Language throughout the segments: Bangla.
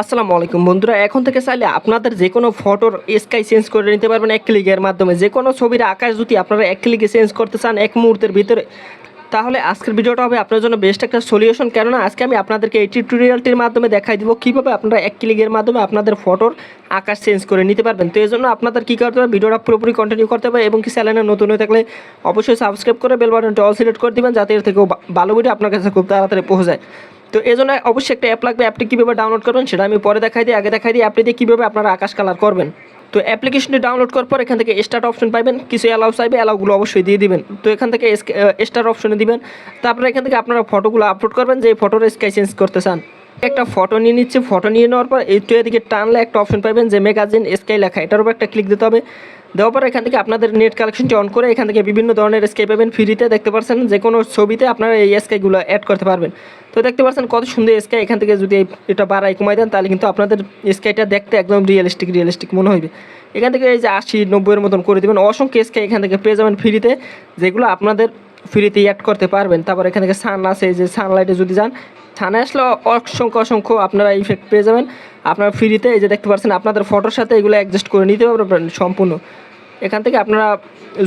আসসালামু আলাইকুম বন্ধুরা, এখন থেকে চাইলে আপনাদের যে কোনো ফটোর স্কাই চেঞ্জ করে নিতে পারবেন এক ক্লিকের মাধ্যমে। যে কোনো ছবির আকাশ যদি আপনারা এক ক্লিকে চেঞ্জ করতে চান এক মুহূর্তের ভিতরে, তাহলে আজকের ভিডিওটা হবে আপনার জন্য বেস্ট একটা সলিউশন কেননা, আজকে আমি আপনাদেরকে এই টিউটোরিয়ালটির মাধ্যমে দেখাই দিব কীভাবে আপনারা এক ক্লিকের মাধ্যমে আপনাদের ফটোর আকাশ চেঞ্জ করে নিতে পারবেন। তো এই জন্য আপনাদের কী করতে হবে, ভিডিওটা পুরোপুরি কন্টিনিউ করতে হবে এবং কি চ্যানেলে নতুন হয়ে থাকলে অবশ্যই সাবস্ক্রাইব করে বেল বাটনটা অল সিলেক্ট করে দিবেন, যাতে এর থেকেও ভালো ভিডিও আপনার কাছে খুব তাড়াতাড়ি পৌঁছে যায় তো এই জন্য অবশ্যই একটা অ্যাপ লাগবে অ্যাপটি কীভাবে ডাউনলোড করবেন সেটা আমি পরে দেখাই দিই, আগে দেখাই দিই অ্যাপটি দিয়ে কীভাবে আপনারা আকাশ কালার করবেন। তো অ্যাপ্লিকেশনটি ডাউনলোড করার পর এখান থেকে স্টার্ট অপশন পাবেন কিছু অ্যালাউ চাইবে অ্যালাউগুলো অবশ্যই দিয়ে দিবেন। তো এখান থেকে স্টার অপশনে দিবেন। তারপরে এখান থেকে আপনারা ফটোগুলো আপলোড করবেন, যে ফটোর স্কাই চেঞ্জ করতে চান। একটা ফটো নিয়ে নিচ্ছে। ফটো নিয়ে নেওয়ার পর এইটু এদিকে টানলে একটা অপশন পাবেন যে ম্যাগাজিন স্কাই লেখা। এটার উপর একটা ক্লিক দিতে হবে। দেওয়ার পর এখান থেকে আপনাদের নেট কালেকশনটি অন করে এখান থেকে বিভিন্ন ধরনের স্কাই পাবেন। ফ্রিতে দেখতে পাচ্ছেন যে কোনো ছবিতে আপনারা এই স্কাইগুলো অ্যাড করতে পারবেন। তো দেখতে পাচ্ছেন কত সুন্দর স্কাই এখান থেকে যদি এটা বাড়াই কমাই দেন, তাহলে কিন্তু আপনাদের স্কাইটা দেখতে একদম রিয়েলিস্টিক রিয়েলিস্টিক মনে হবে এখান থেকে এই যে আশি, নব্বইয়ের মতন করে দেবেন। অসংখ্য স্কাই এখান থেকে পেয়ে যাবেন ফ্রিতে যেগুলো আপনাদের ফ্রিতে অ্যাড করতে পারবেন। তারপর এখান থেকে সান আছে যে সানলাইটে যদি যান ছানে আসলে অসংখ্য অসংখ্য আপনারা ইফেক্ট পেয়ে যাবেন। আপনারা ফ্রিতে এই যে দেখতে পাচ্ছেন, আপনাদের ফটোর সাথে এগুলো অ্যাডজাস্ট করে নিতে পারবেন সম্পূর্ণ। এখান থেকে আপনারা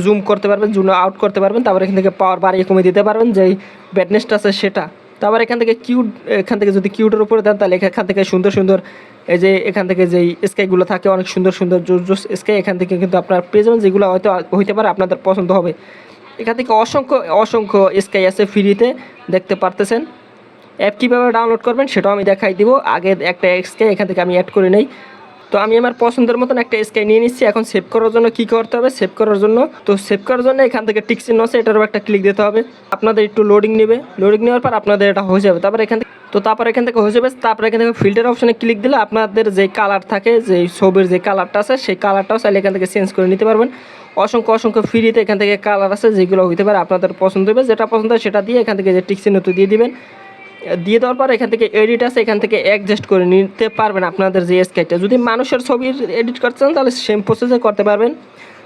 জুম করতে পারবেন জুম আউট করতে পারবেন, তারপর এখান থেকে পাওয়ার বাড়িয়ে কমে দিতে পারবেন, যেই ব্যাডনেসটা আছে সেটা। তারপর এখান থেকে কিউট এখান থেকে যদি কিউটের উপরে দেন, তাহলে এখান থেকে সুন্দর সুন্দর এই যে এখান থেকে যেই স্কাইগুলো থাকে, অনেক সুন্দর সুন্দর জোস জোস স্কাই এখান থেকে কিন্তু আপনার পেয়ে যাবেন, যেগুলো হয়তো হইতে পারে আপনাদের পছন্দ হবে। এখান থেকে অসংখ্য অসংখ্য স্কাই আছে ফ্রিতে দেখতে পারতেছেন। অ্যাপ কীভাবে ডাউনলোড করবেন সেটাও আমি দেখাই দিব। আগে একটা স্কাই এখান থেকে আমি অ্যাড করে নেই। তো আমি আমার পছন্দের মতন একটা স্কাই নিয়ে নিচ্ছি। এখন সেভ করার জন্য কী করতে হবে? সেভ করার জন্য তো সেভ করার জন্য এখান থেকে টিক চিহ্ন আছে, এটারও একটা ক্লিক দিতে হবে। আপনাদের একটু লোডিং নেবে। লোডিং নেওয়ার পর আপনাদের এটা হয়ে যাবে। তারপর এখান থেকে তো তারপর এখান থেকে হয়ে যাবে তারপর এখান থেকে ফিল্টার অপশনে ক্লিক দিলে আপনাদের যে কালার থাকে, যে ছবির যে কালারটা আছে, সেই কালারটাও চাইলে এখান থেকে চেঞ্জ করে নিতে পারবেন। অসংখ্য অসংখ্য ফ্রিতে এখান থেকে কালার আছে যেগুলো হইতে পারে আপনাদের পছন্দ হবে। যেটা পছন্দ হয় সেটা দিয়ে এখান থেকে যে টিক চিহ্ন তো দিয়ে দিবেন। দিয়ে দেওয়ার পর এখান থেকে এডিট আছে, এখান থেকে অ্যাডজাস্ট করে নিতে পারবেন আপনাদের যে স্কাইটা যদি মানুষের ছবি এডিট করতে চান, তাহলে সেম প্রসেসে করতে পারবেন।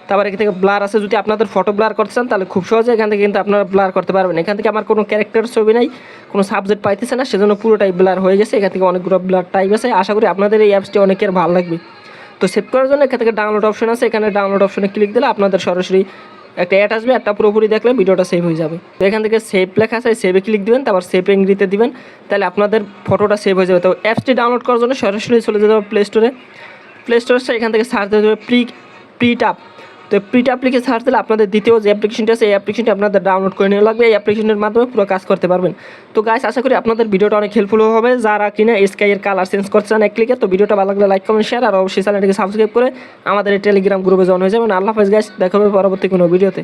তারপর এখান থেকে ব্লার আছে, যদি আপনাদের ফটো ব্লার করতে চান, তাহলে খুব সহজে এখান থেকে কিন্তু আপনারা ব্লার করতে পারবেন। এখান থেকে আমার কোনো ক্যারেক্টার ছবি নাই, কোনো সাবজেক্ট পাইতেছে না, সেজন্য পুরোটাই ব্লার হয়ে গেছে। এখান থেকে অনেকগুলো ব্লার টাইপ আছে। আশা করি আপনাদের এই অ্যাপসটি অনেকের ভালো লাগবে। তো সেভ করার জন্য এখান থেকে ডাউনলোড অপশন আছে। এখানে ডাউনলোড অপশনে ক্লিক দিলে আপনাদের সরাসরি একটা অ্যাড আসবে একটা পুরোপুরি দেখলে ভিডিওটা সেভ হয়ে যাবে। তো এখান থেকে সেভ লেখা আছে সেভে ক্লিক দিবেন, তারপর সেভ ইংরিতে দিবেন, তাহলে আপনাদের ফটোটা সেভ হয়ে যাবে। তো অ্যাপসটি ডাউনলোড করার জন্য সরাসরি চলে যেতে হবে প্লে স্টোরে প্লে স্টোরে এখান থেকে সার্চ দিতে হবে প্রি প্রিটাপ তো প্রিট অ্যাপ্লিকে সার্চ দিলে আপনাদের দ্বিতীয় যে অ্যাপ্লিকেশনটি আছে, এই অ্যাপ্লিকেশনটি আপনাদের ডাউনলোড করে নিয়ে লাগবে। এই অ্যাপ্লিকেশনের মাধ্যমে পুরো কাজ করতে পারবেন। তো গাইস আশা করি আপনাদের ভিডিওটা অনেক হেল্পফুল হবে। যারা কিনা স্কাইয়ের কালার চেঞ্জ করতে চান এক ক্লিকে তো ভিডিওটা ভালো লাগলে লাইক কমেন্ট শেয়ার আর অবশ্যই চ্যানেলটিকে সাবস্ক্রাইব করে আমাদের এই টেলিগ্রাম গ্রুপে জয়েন হয়ে যাবেন। আল্লাহ হাফেজ গাইস দেখা হবে পরবর্তী কোনো ভিডিওতে